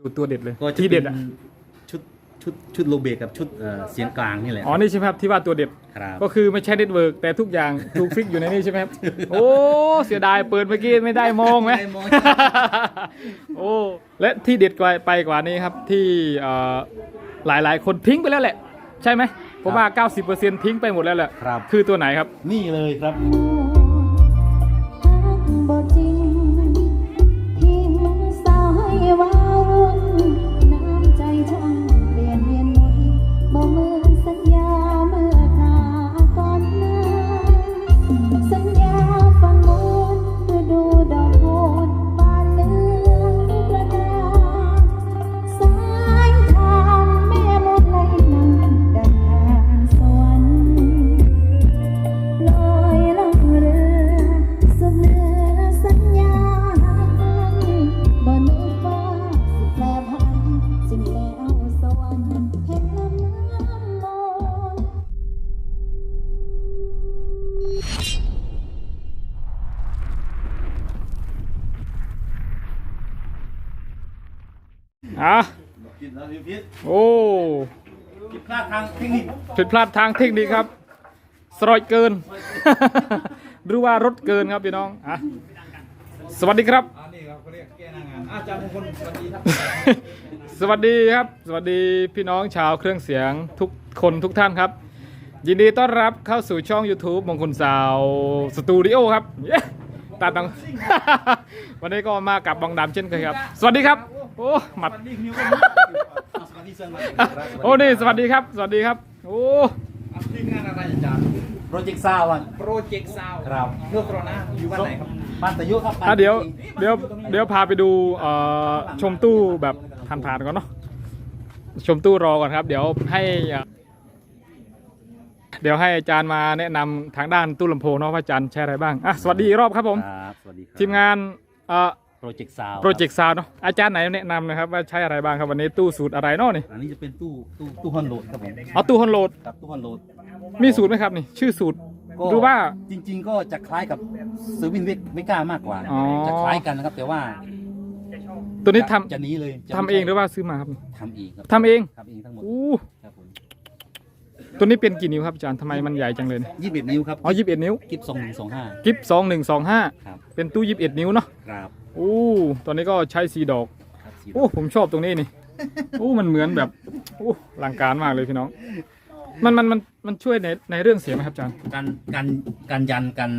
อยู่ตัวเด็ดเลยก็จะที่เด็ดป็อะนชุดชุดชุดโลเบกกับชุดเอ่อเสียงกลางนี่แหละอ๋อนี่ใช่ไหมครับที่ว่าตัวเด็ด ครับ ก็คือไม่ใช่เน็ตเวิร์กแต่ทุกอย่างถูกฟิกอยู่ในนี่ใช่ไหมครับ โอ้เสียดายเปิดเมื่อกี้ไม่ได้มองไหมด้มอง โอ้และที่เด็ดกว่าไปกว่านี้ครับที่เอ่อหลายๆ คนทิ้งไปแล้วแหละ ใช่ไหมผมว่า 90%ทิ้งไปหมดแล้วแหละครับ คือตัวไหนครับ นี่เลยครับบ่ ผิดแล้วพี่พิษโอ้ผิดพลาดทางเทคนิคผิดพลาดทางเทคนิคครับสรอยเกิน หรือว่ารถเกินครับพี่น้องอะสวัสดีครับ อันนี้เราก็เรียกแก้หน้างานอาจารย์มงคลสวัสดีครับสวัสดีครับ สวัสดีพี่น้องชาวเครื่องเสียงทุกคนทุกท่านครับ ยินดีต้อนรับเข้าสู่ช่อง YouTube มงคลสาวสตูดิโอครับเย้ตาตัง วันนี้ก็มากับบองดำเช่นเคยครับ สวัสดีครับ โอ้หมัดสวัสดีนิวส วัสดีเซนมาโอ้นี่สวัสดีครับ สวัสดีครับ โอ้อะทีมงานอะไรอาจารย์โปรเจกต์ซาวด์โปรเจกต์ซาวครับเลือกโครนะอยู่บ้านไหนครับบ้านตะยุครับอะเดี๋ยวเดี๋ยวเดี๋ยวพาไปดูเอ่อชมตู้แบบผ่านๆก่อนเนาะชมตู้รอก่อนครับ เดี๋ยวให้อะเดี๋ยวให้อาจารย์มาแนะนำทางด้านตู้ลำโพงเนาะว่าอาจารย์ใช้อะไรบ้างอะสวัสดีอีกรอบครับผมครับสวัสดีครับทีมงานเอ่อ โปรเจกต์ซาวด์โปรเจกต์ซาวเนาะอาจารย์ไหนแนะนำหนะครับว่าใช้อะไรบ้างครับวันนี้ตู้สูตรอะไรเนาะนี่อันนี้จะเป็นตู้ตู้ตู้ฮอนโหลดครับผมเอาตู้ฮอนโหลดครับตู้ฮอนโหลดมีสูตรไหมครับนี่ ชื่อสูตร ก็หรือว่าจริง ๆ ก็จะคล้ายกับเซอร์วินเวกไม่กล้ามากกว่า อ๋อ จะคล้ายกันนะครับ แต่ว่าตัวนี้ทำจะหนี้เลยจะทำเองหรือว่าซื้อมาครับทำเองครับทำเองทำเองทั้งหมดอู้ครับผมตัวนี้เป็นกี่นิ้วครับอาจารย์ทำไมมันใหญ่จังเลยเนี่ยยี่สิบเอ็ดนิ้วครับอ๋อยี่สิบเอ็ดนิ้วกิฟสองหนึ่งสองห้ากิฟสองหนึ่งสองห้าครับเป็นตู้ยี่สิบเอ็ดนิ้วเนาะ ครับ อู้ตอนนี้ก็ใช้สีดอกครับสีโอ้ผมชอบตรงนี้นี่โอ้มันเหมือนแบบโอ้หลังการมากเลยพี่น้อง มันมันมันมันช่วยในในเรื่องเสียงไหมครับอาจารย์การการการยันการ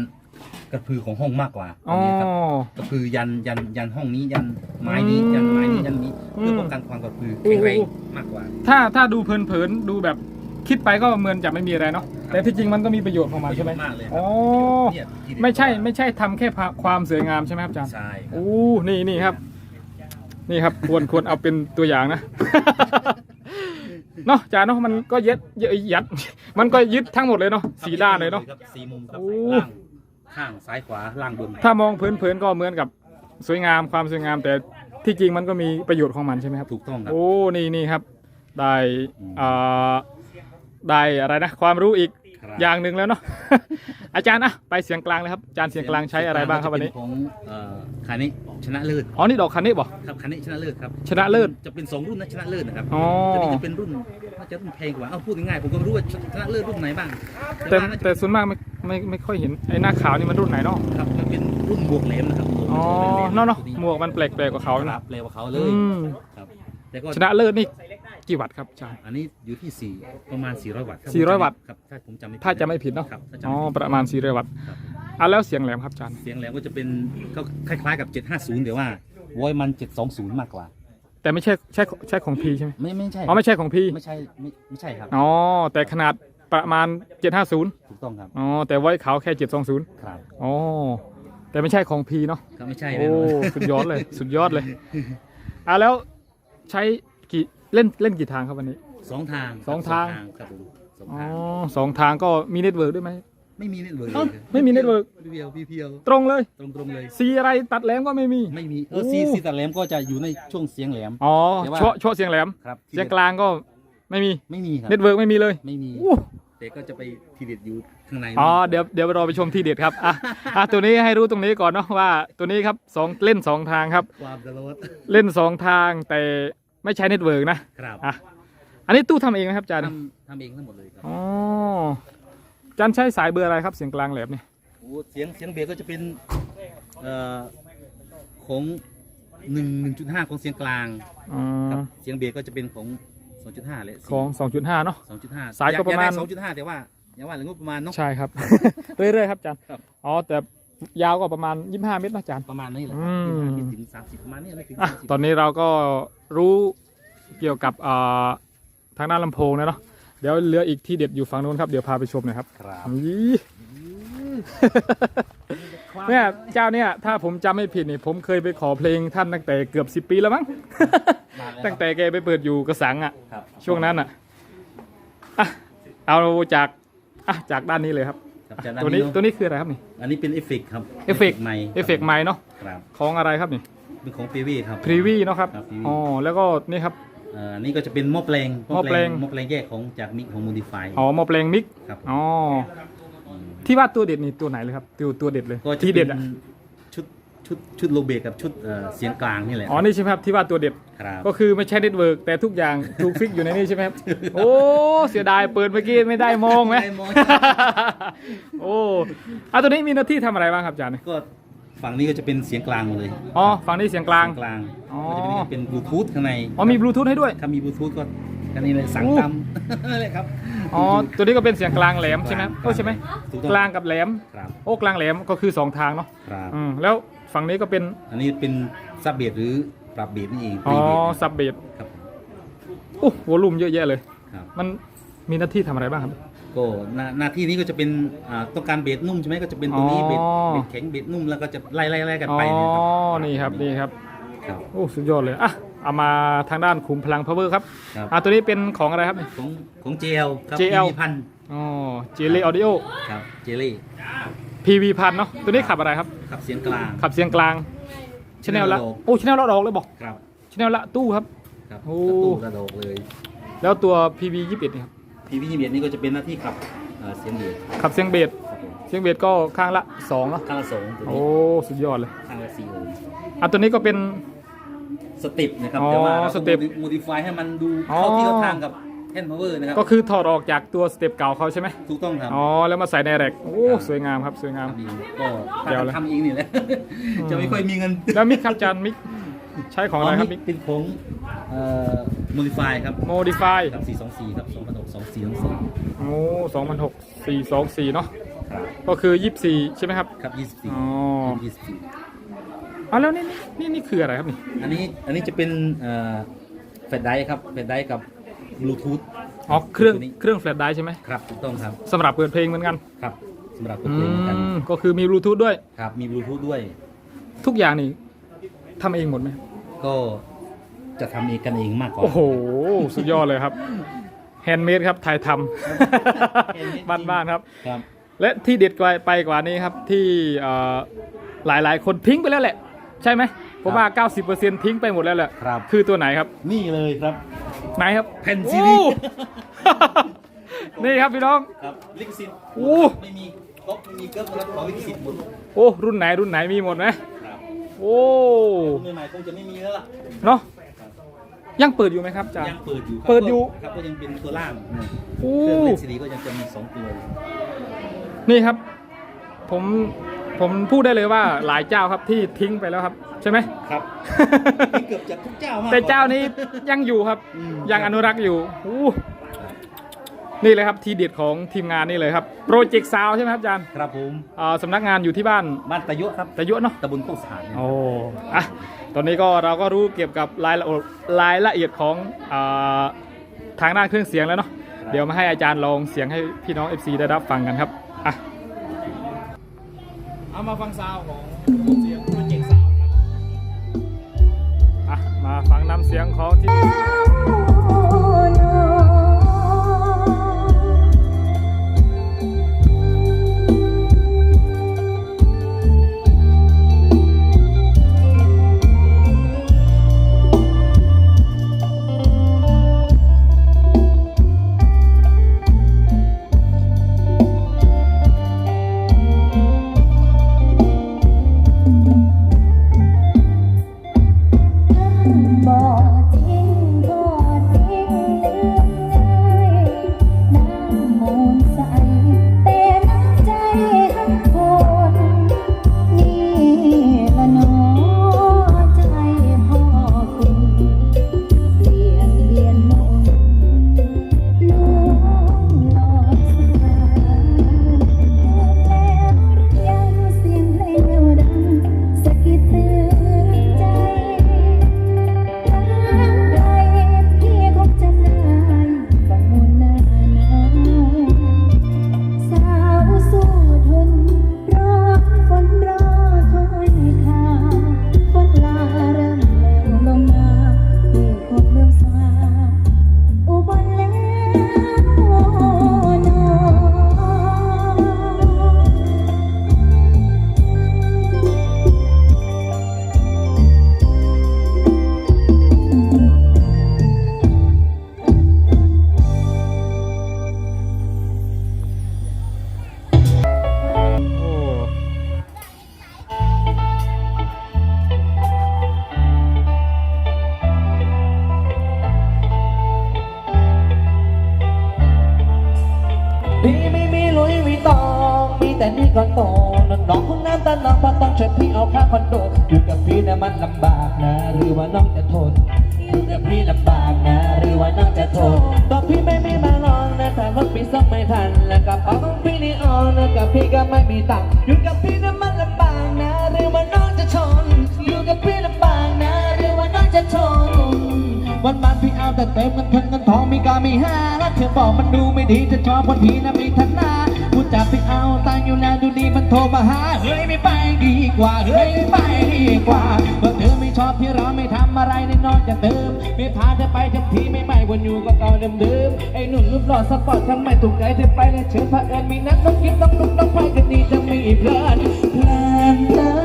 กระพือของห้องมากกว่าอ๋อ นนี้ครับกระพือยันยันยันห้องนี้ยันไม้นี้อืมยันไม้นี้ยันนี้อืมเพื่อป้องกันความกระพือแข็งแรงโอ้โหมากกว่า ถ้าถ้าดูเพลินๆดูแบบคิดไปก็เหมือนจะไม่มีอะไรเนาะ แต่ที่จริงมันก็มีประโยชน์ของมันใช่ไหมประโยชน์มากเลยครับ อ๋อเนี่ยที่เด็ดไม่ใช่ไม่ใช่ทำแค่ความสวยงามใช่ไหมครับอาจารย์ ใช่ครับ โอ้ นี่นี่ครับ นี่ครับ ควรควรเอาเป็นตัวอย่างนะ เนาะอาจารย์เนาะมันก็ยึดยึดยัด มันก็ยึดทั้งหมดเลยเนาะสีด้านเลยเนาะ ครับสีมุมครับโอ้ ล่างข้างซ้ายขวาล่างบน ถ้ามองเพลินๆก็เหมือนกับสวยงามความสวยงาม แต่ที่จริงมันก็มีประโยชน์ของมันใช่ไหมครับ ถูกต้องครับ โอ้ นี่นี่ครับ ได้อืมอ่าได้อะไรนะ ความรู้อีก ครับอย่างหนึ่งแล้วเนาะ อาจารย์อะไปเสียงกลางเลยครับอาจารย์เสียงกลางใช้อะไรบ้างครับวันนี้จะเป็ของเอ่อคันนี้ชนะเลิศอ๋อนี่ดอกคันนี้บ่ ครับคันนี้ชนะเลิศครับชนะเลิศจะเป็นสองรุ่นนะชนะเลิศนะครับอ๋อตัวนี้จะเป็นรุ่นน่าจะรุ่นแพงกว่าเอาพูดง่ายๆผมก็ไม่รู้ว่าชนะเลิศรุ่นไหนบ้างแต่ว่าน่าจะ แต่ส่วนมากไม่ไม่ไม่ค่อยเห็นไอ้หน้าขาวนี่มันรุ่นไหนเนาะ ครับมันเป็นรุ่นบวกแหลมนะครับอ๋อตัวเนาะเนาะตัวหมวกมันแปลกๆกว่าเขาครันะบเร็วกว่าเขาเลอืยม ครับแต่ก็ชนะเลิศนี่ กี่วัตต์ครับอาจารย์ อันนี้อยู่ที่สี่ประมาณ 400 วัตต์คบ400วัตต์ ครับถ้าผมจำไม่ผิดถ้าจะไม่ผิดเนาะครับถ้าจำอ๋อไม่ผิดประมาณ400วัตต์ครับอะแล้วเสียงแหลมครับอาจารย์ เสียงแหลมก็จะเป็นก็คล้ายๆกับ 750เดี๋ยวว่าโวยมัน 720 มากกว่า แต่ไม่ใช่ใช่ใช่ของพีใช่ไหมไม่ไม่ใช่อ๋อไม่ใช่ของพีไม่ใช่ไม่ไม่ใช่ครับ อ๋อแต่ขนาดประมาณ 750ถูกต้องครับอ๋อแต่ไว้เขาแค่ 720ครับอ๋อแต่ไม่ใช่ของพีเนาะก็ไม่ใช่โอ้แน่นอนสุดยอดเลย สุดยอดเลยอะแล้วใช้ กี่เล่นเล่นกี่ทางครับวันนี้ สองทางสองทาง ครับผมสองอ๋อทางสองทางก็มีเน็ตเวิร์กด้วยไหม ไม่มีเน็ตเวิร์กเอ้าไม่มีเน็ตเวิร์ก เพียวๆเพียวตรงเลยๆตรงๆเลย สีอะไรตัดแหลมก็ไม่มี ไม่มีเอโอ้อซีซีตัดแหลมก็จะอยู่ในช่วงเสียงแหลม อ๋อแต่ว่าเฉาะเฉาะเสียงแหลมครับเสียงกลางก็ไม่มีไม่มีครับเน็ตเวิร์กไม่มีเลยไม่มีอู้แต่ก็จะไปทีเด็ดอยู่ข้างในอ๋อเดี๋ยวเดี๋ยวรอไปชมที่เด็ดครับอะอะตัวนี้ให้รู้ตรงนี้ก่อนเนาะว่าตัวนี้ครับสองเล่นสองทางครับ ความตลอดเล่นสองทางแต่ ไม่ใช้เน็ตเวิร์กนะครับอะอันนี้ตู้ทำเองไหมครับอาจารย์ทำทำเองทั้งหมดเลยครับอ๋ออาจารย์ใช้สายเบอร์อะไรครับเสียงกลางแหลมเนี่ยโอ้เสียงเสียงเบสก็จะเป็นเอ่อของหนึ่งหนึ่งจุดห้าของเสียงกลางอ๋อครับเสียงเบสก็จะเป็นของสองจุดห้าเลยของ 2.5 เนาะ สองจุดห้าสายก็ประมาณ สองจุดห้าแต่ว่าอย่าว่าเลยงบประมาณเนาะ ใช่ครับ เรื่อยๆครับอาจารย์ครับ อ๋อแต่ ยาวก็ประมาณ 25 เมตรนะอาจารย์ ประมาณนี้แหละอืม ยี่สิบถึงสามสิบประมาณนี้ไม่ถึงอะสามสิบตอนนี้เราก็รู้เกี่ยวกับอ่าทางด้านลำโพงนะเนาะเดี๋ยวเหลืออีกที่เด็ดอยู่ฝั่งนู้นครับเดี๋ยวพาไปชมหน่อยครับครับยี่เนี่ยเจ้าเนี่ยถ้าผมจำไม่ผิดนี่ผมเคยไปขอเพลงท่านตั้งแต่เกือบ 10 ปีแล้วมั้งมาล้วตั้งแต่แกไปเปิดอยู่กระสังอะ ครับช่วงนั้นอะอะเอาจากอะจากด้านนี้เลยครับ ครับจากด้าตัวนี้เอะตัวนี้คืออะไรครับนี่อันนี้เป็นเอฟเฟกต์ครับเอฟเฟกต์ใหม่เอฟเฟกต์ใหม่เนาะครับของอะไรครับนี่เป็นของปีวีครับพรีวีเนาะครับครับ Privy อ๋อแล้วก็นี่ครับเอ่อนี่ก็จะเป็นหม้อแปลงหม้อแปลง หม้อแปลงแยกของจากมิกของ Modify อ๋อหมอแปลงมิกครับอ๋อที่ว่าตัวเด็ดนี่ตัวไหนเลยครับตัวตัวเด็ดเลยก็จะที่เป็เด็ดนอะ ชุดชุดชุดโลเบกกับชุดเอ่อเสียงกลางนี่แหละ อ๋อนี่ใช่ไหมครับที่ว่าตัวเด็ด ครับก็คือไม่ใช่เน็ตเวิร์กแต่ทุกอย่างถูกฟิกอยู่ในนี้ใช่ไหมครับ โอ้เสียดายเปิดเมื่อกี้ไม่ได้มองไหมด้มอง โอ้อะตัวนี้มีหน้าที่ทำอะไรบ้างครับอาจารย์ก็ฝั่งนี้ก็จะเป็นเสียงกลางหมดเลยอ๋อฝั่งนี้เสียงกลาง เสียงกลางอ๋อ ก็จะเป็นเป็นบลูทูธข้างในอ๋อมีบลูทูธให้ด้วย ถ้ามีบลูทูธก็กันนี้เลยสั่งโอ้ตามนั่นแหละครับ อ๋อตัวนี้ก็เป็นเสียงกลางแหลมใช่ไหมโอ้ใช่ไหมถูกต้อง กลางกับแหลม ครับโอ้กลางแหลมก็คือสองทางเนาะครับ อืมแล้ว ฝั่งนี้ก็เป็นอันนี้เป็นซับเบสหรือปรับเบสนี่เองอ๋อ pre bass ซับเบสครับ โอ้วอลุ่มเยอะแยะเลย ครับ มันมีหน้าที่ทำอะไรบ้างครับ ก็หน้าหน้าที่นี้ก็จะเป็นอ่าต้องการเบสนุ่มใช่ไหมก็จะเป็นตัวนี้อ๋อ เบสเบสแข็งเบสนุ่มแล้วก็จะไล่ไล่ไล่กันอ๋อ ไปเยครับนี่ครับนี่ครับ ครับโอ้ สุดยอดเลย อะ เอามาทางด้านขุมพลัง power ครับ ครับอะ ตัวนี้เป็นของอะไรครับเนี่ย ของของ JL ครับ JL PV พันอ๋อ เจลี่ออดิโอ ครับเจลี่ PV พันเนาะตัวนี้ขับอะไรครับ ขับเสียงกลาง ขับเสียงกลางชแนลละ Channel ละดอกโอ้ชแนลละดอกเลยบอกครับชแนลละตู้ครับ ครับโอ้ กระตู้กระโดกเลย แล้วตัว PV 21นี่ครับ PV ยี่สิบเอ็ดนี่ก็จะเป็นหน้าที่ขับเอ่อเสียงเบสขับเสียงเบสครับผมเสียงเบสก็ข้างละ2เนาะข้างละสองตัวโอ้นี้สุดยอดเลยข้างละสี่โอห์มอะตัวนี้ก็เป็น สเติปนะครับ อ๋อแต่ว่าเราสเต็ป โมดิฟายให้มันดูอ๋อเข้าที่เข้าทางกับ แฮนด์พาวเวอร์นะครับก็คือถอดออกจากตัวสเต็ปเก่าเขาใช่ไหมถูกต้องครับอ๋อแล้วมาใส่ในแร็กโอ้สวยงามครับสวยงามทำเองก็เดี๋ยวเลยทำเองนี่แหละอืมจะไม่ค่อยมีเงินแล้วมิกครับอาจารย์มิกใช้ของอะไรครับมิกเป็นของเอ่อโมดิฟายครับ Modify ครับ424ครับ2006 2424โอ้สองพันหกสี่สองสี่เนาะครับก็คือยี่สิบสี่ใช่ไหมครับครับอ๋อ24 24อ๋อแล้วนี่นี่นี่นี่คืออะไรครับนี่ อันนี้อันนี้จะเป็นเอ่อแฟลชไดร์ครับแฟลชไดร์กับ บลูทูธอ๋อเครื่องตัวนี้เครื่องแฟลชไดร์ใช่ไหมครับถูกต้องครับสำหรับเปิดเพลงเหมือนกันครับสำหรับเปิดอืเพลงเหมือนกันมก็คือมีบลูทูธด้วย ครับมีบลูทูธด้วย ทุกอย่างนี่ทำเองหมดไหมก็จะทำเองกันเองมากกว่า โอ้โห สุดยอดเลยครับแฮนด์เมดครับไทยท Handmade ำบ้านๆครับ ครับ และที่เด็ดกว่าไปกว่านี้ครับที่เอ่อหลายๆ คนทิ้งไปแล้วแหละ ใช่ไหมผมว่า 90%ทิ้งไปหมดแล้วแหละครับ คือตัวไหนครับ นี่เลยครับ ไหนครับแผ่นซีดีโอ้นี่ครับพี่น้องครับลิขสิทธิ์โอ้ไม่มีก๊อกไม่มีเกิร์ฟแล้วของลิขสิทธิ์หมดโอ้รุ่นไหนรุ่นไหนมีหมดไหมครับโอ้รุ่นใหม่ๆคงจะไม่มีแล้วล่ะเนาะยังเปิดอยู่ไหมครับอาจารย์ยังเปิดอยู่ครับเปิดอยู่ครับก็ยังเป็นตัวล่างโอ้เครื่องเล่นซีดีก็ยังจะมีสองตัวอยู่นี่ครับ ผม ผมพูดได้เลยว่าหลายเจ้าครับที่ทิ้งไปแล้วครับ ใช่ไหม ครับ เกือบจะทุกเจ้ามากแต่เจ้านี้ยังอยู่ครับ อืม ยังอนุรักษ์อยู่อู้นี่เลยครับทีเด็ดของทีมงานนี่เลยครับโปรเจกต์ซาวใช่ไหมครับอาจารย์ครับผมอ่าสำนักงานอยู่ที่บ้านบ้านตะยุครับตะยุเนาะตำบลโคกสะอาดเนี่ยโอ้อะตอนนี้ก็เราก็รู้เกี่ยวกับรายละเอียดรายละเอียดของอาทางด้านเครื่องเสียงแล้วเนาะ เดี๋ยวมาให้อาจารย์ลองเสียงให้พี่น้อง FC ได้รับฟังกันครับ อะ เอามาฟังซาวของเสียงโปรเจกต์ซาวครับ อะ มาฟังน้ำเสียงของที่ พี่ก็ไม่มีตังค์อยู่กับพี่นะมันลำบากนะหรือว่าน้องจะทนอยู่กับพี่ลำบากนะหรือว่าน้องจะทนวันวันพี่เอาแต่เติมเงินทุนเงินทองมีกามีห้าแล้วเธอบอกมันดูไม่ดีจะชอบคนพี่นะมีทันนาพูดจาพี่เอาตังอยู่แล้วดูดีมันโทรมาหาเฮ้ยไม่ไปดีกว่าเฮ้ยไม่ไปดีกว่าเมื่อเธอไม่ชอบที่เราไม่ทำอะไรในนอกจาเดิมไม่พาเธอไปทั้งทีไม่ไม่ วนอยู่ก็เก่าเดิมๆไอ้หนุ่มรูปหล่อสปอร์ตทำไมถูกใจเธอไปเลยเชิญพระเอิญมีนัดต้องกินต้องลุกต้องไปกันดีจะมีเพลินเพลินเพลิน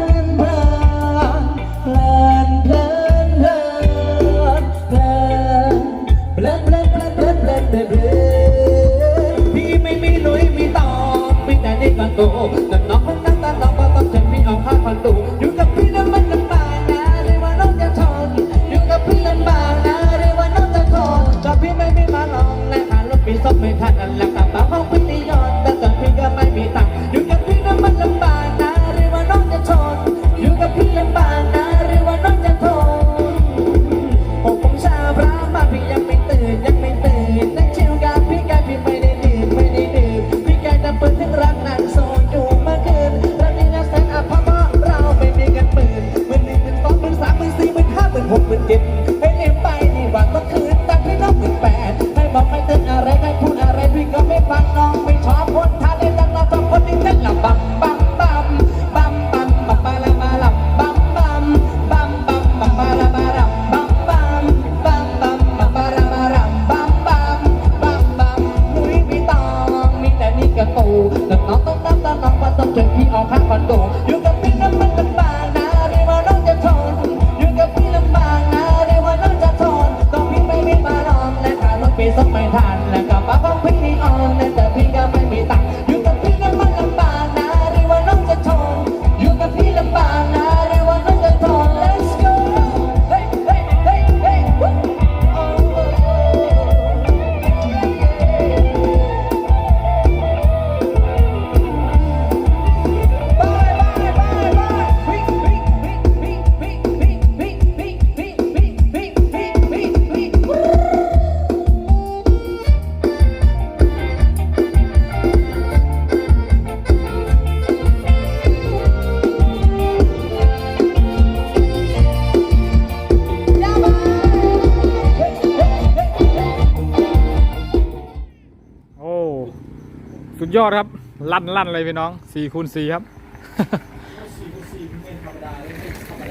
ขารถพี่สักไม่ทัน ยอดครับ ลั่นลั่นเลยพี่น้อง4คูณ4ครับ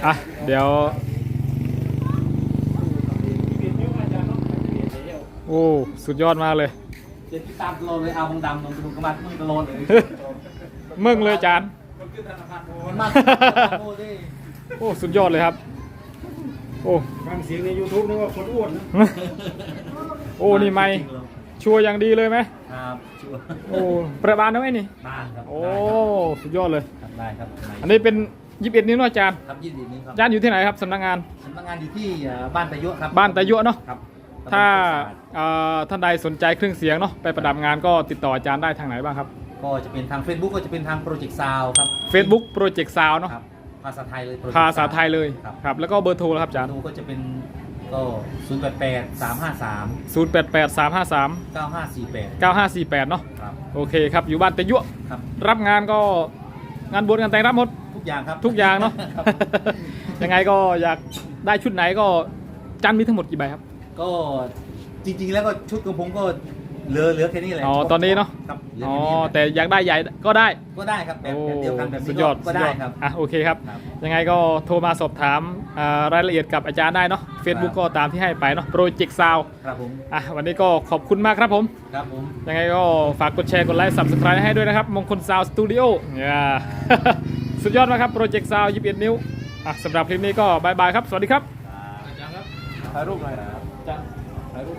อะเดี๋ยว โอ้ สุดยอดมากเลยเจ็ดตามตลอดเลยเอาของดำลงกระดูกกระบาดมึงตลอดเลยมึงเลยจานมันมากโอ้ดิโอ้ สุดยอดเลยครับ โอ้ฟังเสียงใน YouTube นึกว่าคนอ้วนนะ โอ้ นี่ไม่ ชัวร์อย่างดีเลยไหมครับชัวร์โอ้ประบาลนะไหมนี่บ้านครับโอ้สุดยอดเลย ครับได้ครับอันนี้เป็น21นิ้วเนาะอาจารย์ครับยี่สิบนี้ครับอาจารย์อยู่ที่ไหนครับสำนักงาน สำนักงานอยู่ที่เอ่อบ้านตะยุครับบ้านตะยั่วเนอะ ครับถ้าเอ่อท่านใดสนใจเครื่องเสียงเนาะไปประดับงานก็ติดต่ออาจารย์ได้ทางไหนบ้างครับ ก็จะเป็นทาง Facebook ก็จะเป็นทางโปรเจกต์ซาวครับ Facebook Project Sound เนาะครับภาษาไทยเลย Project ภาษาไทยเลยครับครับแล้วก็เบอร์โทรครับอาจารย์ ดูก็จะเป็น ก็ศูนย์แปดแปดสามห้าสาม088 353 เก้าห้าสี่แปด9548 เนาะครับโอเคครับ อยู่บ้านตะยั่วครับ รับงานก็งานบวชงานแต่งรับหมด ทุกอย่างครับทุกอย่างเนาะ ครับ ยังไงก็อยากได้ชุดไหนก็จันมีทั้งหมดกี่ใบครับ ก็จริงๆแล้วก็ชุดของผมก็เหลือเหลือแค่นี้แหละอ๋อตอนนี้เนอะ ครับเหลืออ๋อแค่นี้แต่อยากได้ใหญ่ก็ได้ก็ได้ครับแบบโอ้แบบเดียวกันแบบสุนี้ดยอดก็ได้สุยอครับ อะโอเคครับ ครับ ยังไงก็โทรมาสอบถามอ่า รายละเอียดกับอาจารย์ได้เนาะ Facebook ก็ตามที่ให้ไปเนาะโปรเจกต์ซาวครับผมอะวันนี้ก็ขอบคุณมากครับผม ครับผม ยังไงก็ฝากกดแชร์กดไลค์ Subscribe ให้ด้วยนะครับมงคลซาวสตูดิโอเนี่ยสุดยอดมากครับโปรเจกต์ซาว21นิ้วอะสำหรับคลิปนี้ก็บายบายครับ สวัสดีครับอาจารย์ครับถ่ายรูปหน่อยนะครับอาจารย์ถ่ายรูป